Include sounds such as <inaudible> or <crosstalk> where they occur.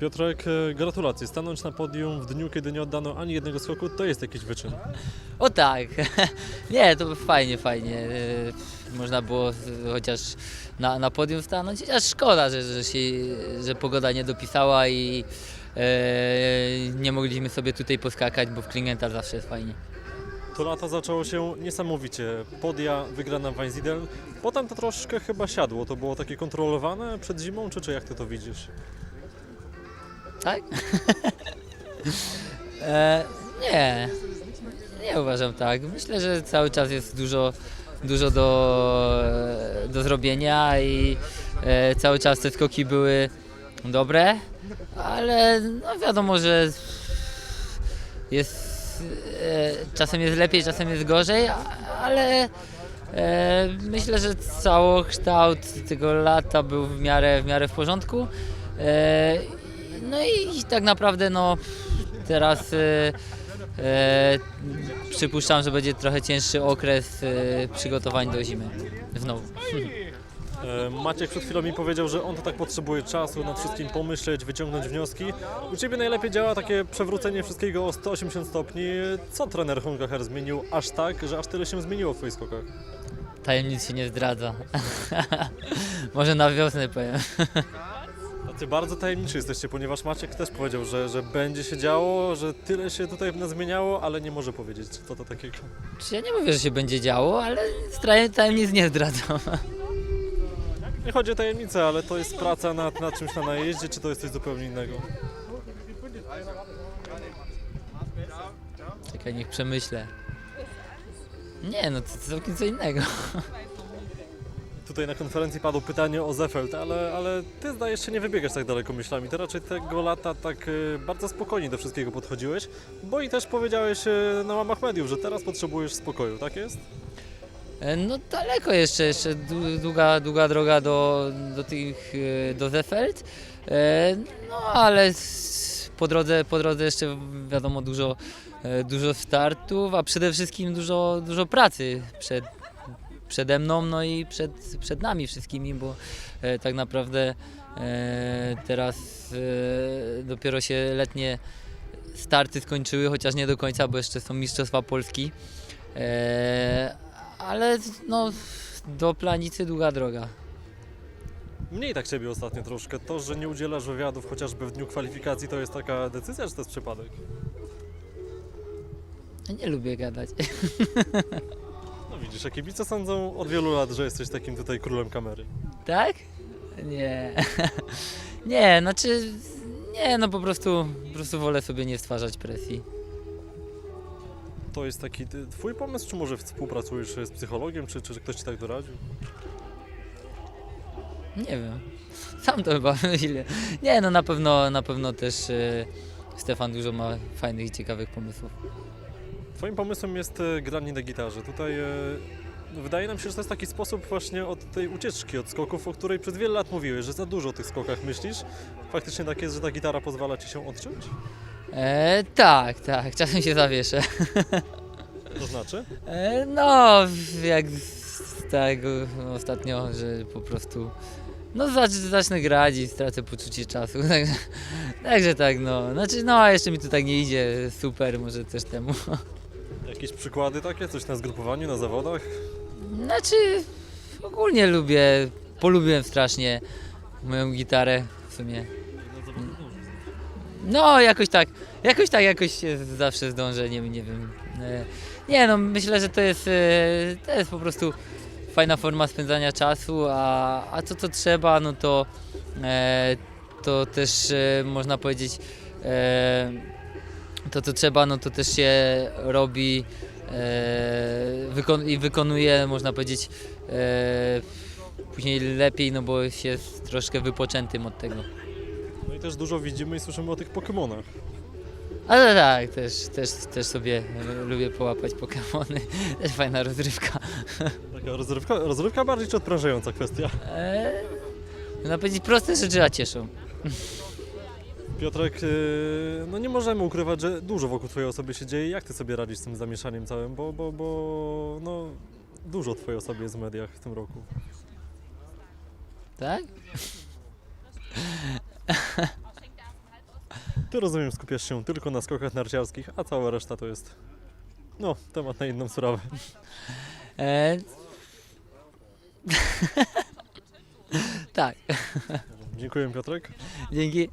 Piotrek, e, gratulacje. Stanąć na podium w dniu, kiedy nie oddano ani jednego skoku, to jest jakiś wyczyn. <laughs> O tak, <laughs> nie, to fajnie, fajnie. Yy, Można było chociaż na, na podium stanąć, chociaż szkoda, że, że, się, że pogoda nie dopisała i yy, nie mogliśmy sobie tutaj poskakać, bo w Klingenthal zawsze jest fajnie. To lata zaczęło się niesamowicie. Podia wygrana w Weinzidel. Potem to troszkę chyba siadło. To było takie kontrolowane przed zimą, czy, czy jak ty to widzisz? Tak? <laughs> e, nie, nie uważam tak. Myślę, że cały czas jest dużo, dużo do, do zrobienia i e, cały czas te skoki były dobre, ale no wiadomo, że jest, e, czasem jest lepiej, czasem jest gorzej, a- ale e, myślę, że całokształt tego lata był w miarę w, miarę w porządku. E, no i tak naprawdę no teraz e, e, przypuszczam, że będzie trochę cięższy okres e, przygotowań do zimy. Znowu. E, Maciek przed chwilą mi powiedział, że on to tak potrzebuje czasu nad wszystkim pomyśleć, wyciągnąć wnioski. U Ciebie najlepiej działa takie przewrócenie wszystkiego o 180 stopni. Co trener Hungacher zmienił aż tak, że aż tyle się zmieniło w Twoich skokach? Tajemnic się nie zdradza. <laughs> Może na wiosnę powiem. Tacy bardzo tajemniczy jesteście, ponieważ Maciek też powiedział, że, że będzie się działo, że tyle się tutaj zmieniało, ale nie może powiedzieć, co to takiego. Czy ja nie mówię, że się będzie działo, ale straję tajemnic nie zdradzam. Nie chodzi o tajemnicę, ale to jest praca nad, nad czymś na najeździe, czy to jest coś zupełnie innego? Czekaj, niech przemyślę. Nie, no to całkiem co innego. Tutaj na konferencji padło pytanie o Zefeld, ale, ale ty zdajesz się nie wybiegasz tak daleko myślami. Ty raczej tego lata tak e, bardzo spokojnie do wszystkiego podchodziłeś, bo i też powiedziałeś e, na łamach mediów, że teraz potrzebujesz spokoju, tak jest? E, No daleko jeszcze, jeszcze dłu- długa, długa droga do, do tych, e, do Zefeld. E, No ale po drodze, po drodze jeszcze wiadomo dużo, e, dużo startów, a przede wszystkim dużo, dużo pracy przed, przede mną, no i przed, przed nami wszystkimi, bo e, tak naprawdę e, teraz e, dopiero się letnie starty skończyły, chociaż nie do końca, bo jeszcze są Mistrzostwa Polski. E, ale no, do planicy długa droga. Mniej tak ciebie ostatnio troszkę. To, że nie udzielasz wywiadów chociażby w dniu kwalifikacji, to jest taka decyzja, czy to jest przypadek? Ja Nie lubię gadać. <laughs> No widzisz, a kibice sądzą od wielu lat, że jesteś takim tutaj królem kamery. Tak? Nie. <laughs> Nie, znaczy. Nie, no po prostu, po prostu wolę sobie nie stwarzać presji. To jest taki ty- twój pomysł, czy może współpracujesz z psychologiem, czy, czy ktoś ci tak doradził? Nie wiem. <laughs> Sam to chyba myślę. Nie, no na pewno, na pewno też e, Stefan dużo ma fajnych i ciekawych pomysłów. Twoim pomysłem jest e, granie na gitarze. Tutaj e, wydaje nam się, że to jest taki sposób właśnie od tej ucieczki od skoków, o której przez wiele lat mówiłeś, że za dużo o tych skokach myślisz. Faktycznie tak jest, że ta gitara pozwala ci się odciąć? E, tak, tak, czasem się zawieszę. To znaczy? E, No, jak z tego ostatnio, że po prostu no zacz, zacznę grać i stracę poczucie czasu. <laughs> Także, także tak, no. Znaczy, no a jeszcze mi to tak nie idzie super, może też temu. Jakieś przykłady takie? Coś na zgrupowaniu, na zawodach? Znaczy, ogólnie lubię, polubiłem strasznie moją gitarę w sumie. No, jakoś tak, jakoś tak, jakoś zawsze zdążę, nie, nie wiem. E, Nie no, myślę, że to jest, e, to jest po prostu fajna forma spędzania czasu, a, a to co trzeba, no to, e, to też można powiedzieć, to co trzeba, no to też się robi e, wykon i wykonuje, można powiedzieć, e, później lepiej, no bo się jest troszkę wypoczętym od tego. No i też dużo widzimy i słyszymy o tych Pokemonach. Ale tak, też, też, też sobie e, lubię połapać Pokemony. <laughs> Też fajna rozrywka. <laughs> Taka rozrywka, rozrywka bardziej czy odprężająca kwestia? Można powiedzieć proste rzeczy, a cieszą. Piotrek, yy, no nie możemy ukrywać, że dużo wokół Twojej osoby się dzieje. Jak Ty sobie radzisz z tym zamieszaniem całym? Bo, bo, bo no, dużo Twojej osoby jest w mediach w tym roku. Tak? <laughs> Ty rozumiem, skupiasz się tylko na skokach narciarskich, a cała reszta to jest. No, temat na inną sprawę. <laughs> E... <laughs> tak, Dziękuję, Piotrek. dzięki.